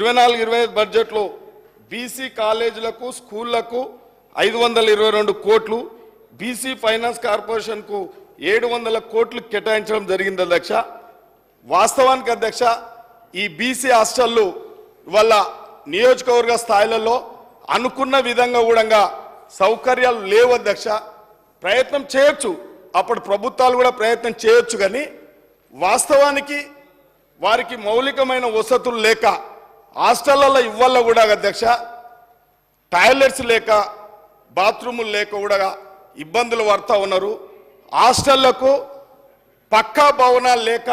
ఇరవై నాలుగు ఇరవై ఐదు బడ్జెట్లో బీసీ కాలేజీలకు స్కూళ్ళకు ఐదు వందల ఇరవై రెండు కోట్లు బీసీ ఫైనాన్స్ కార్పొరేషన్కు ఏడు వందల కోట్లు కేటాయించడం జరిగింది అధ్యక్ష. వాస్తవానికి అధ్యక్ష ఈ బీసీ హాస్టళ్ళు వల్ల నియోజకవర్గ స్థాయిలలో అనుకున్న విధంగా కూడా సౌకర్యాలు లేవు అధ్యక్ష. ప్రయత్నం చేయొచ్చు అప్పుడు ప్రభుత్వాలు కూడా ప్రయత్నం చేయొచ్చు కానీ వాస్తవానికి వారికి మౌలికమైన వసతులు లేక హాస్టళ్ళలో ఇవ్వాల కూడా అధ్యక్ష. టాయిలెట్స్ లేక బాత్రూములు లేక కూడా ఇబ్బందులు పడతా ఉన్నారు. హాస్టళ్ళకు పక్కా భవనాలు లేక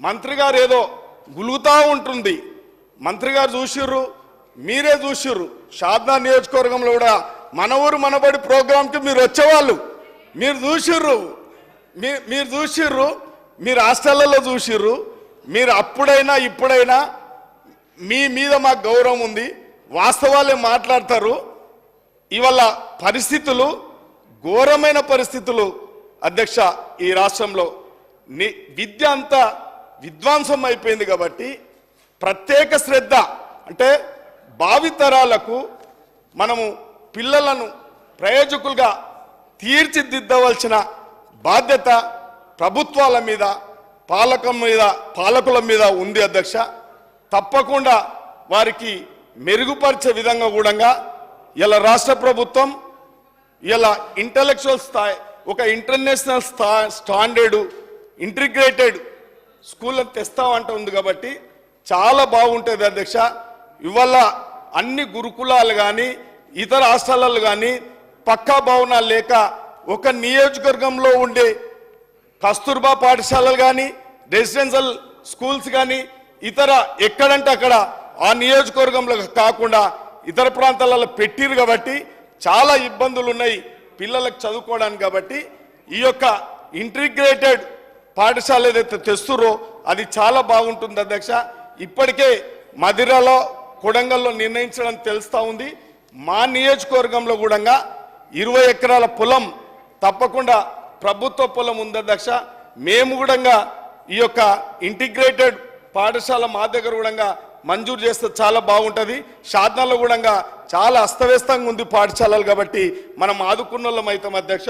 మంత్రి గారు ఏదో గులుగుతూ ఉంటుంది. మంత్రి గారు చూసిర్రు మీరే చూసిర్రు. షాద్నా నియోజకవర్గంలో కూడా మన ఊరు మనబడి ప్రోగ్రాంకి మీరు వచ్చేవాళ్ళు. మీరు చూసిర్రు మీ మీరు చూసిర్రు మీరు హాస్టళ్ళలో చూసిర్రు. మీరు అప్పుడైనా ఇప్పుడైనా మీ మీద మాకు గౌరవం ఉంది. వాస్తవాలే మాట్లాడతారు. ఇవాళ పరిస్థితులు ఘోరమైన పరిస్థితులు అధ్యక్ష ఈ రాష్ట్రంలో. ని- విద్య అంతా విధ్వంసం అయిపోయింది కాబట్టి ప్రత్యేక శ్రద్ధ అంటే భావితరాలకు మనము పిల్లలను ప్రయోజకులుగా తీర్చిదిద్దవలసిన బాధ్యత ప్రభుత్వాల మీద పాలకం మీద పాలకుల మీద ఉంది అధ్యక్ష. తప్పకుండా వారికి మెరుగుపరిచే విధంగా కూడా ఇలా రాష్ట్ర ప్రభుత్వం ఇలా ఇంటలెక్చువల్ స్థాయి ఒక ఇంటర్నేషనల్ స్థా స్టాండర్డ్ ఇంటిగ్రేటెడ్ స్కూల్ తెస్తామంట ఉంది కాబట్టి చాలా బాగుంటుంది అధ్యక్ష. ఇవాళ అన్ని గురుకులాలు కానీ ఇతర హాస్టళ్ళు కానీ పక్కా భవనాలు లేక ఒక నియోజకవర్గంలో ఉండే కస్తూర్బా పాఠశాలలు కానీ రెసిడెన్షియల్ స్కూల్స్ కానీ ఇతర ఎక్కడంటే అక్కడ ఆ నియోజకవర్గంలో కాకుండా ఇతర ప్రాంతాలలో పెట్టిరు కాబట్టి చాలా ఇబ్బందులు ఉన్నాయి పిల్లలకు చదువుకోవడానికి కాబట్టి ఈ యొక్క ఇంటిగ్రేటెడ్ పాఠశాల ఏదైతే తెస్తురో అది చాలా బాగుంటుంది అధ్యక్ష. ఇప్పటికే మదిరలో కొడంగల్లో నిర్ణయించడం తెలుస్తూ ఉంది. మా నియోజకవర్గంలో కూడా ఇరవై ఎకరాల పొలం తప్పకుండా ప్రభుత్వ పొలం ఉంది అధ్యక్ష. మేము కూడా ఈ యొక్క ఇంటిగ్రేటెడ్ పాఠశాల మా దగ్గర కూడా మంజూరు చేస్తే చాలా బాగుంటుంది. షాద్నాలో కూడా చాలా అస్తవ్యస్తంగా ఉంది పాఠశాలలు కాబట్టి మనం ఆదుకున్న వాళ్ళం అవుతాం అధ్యక్ష.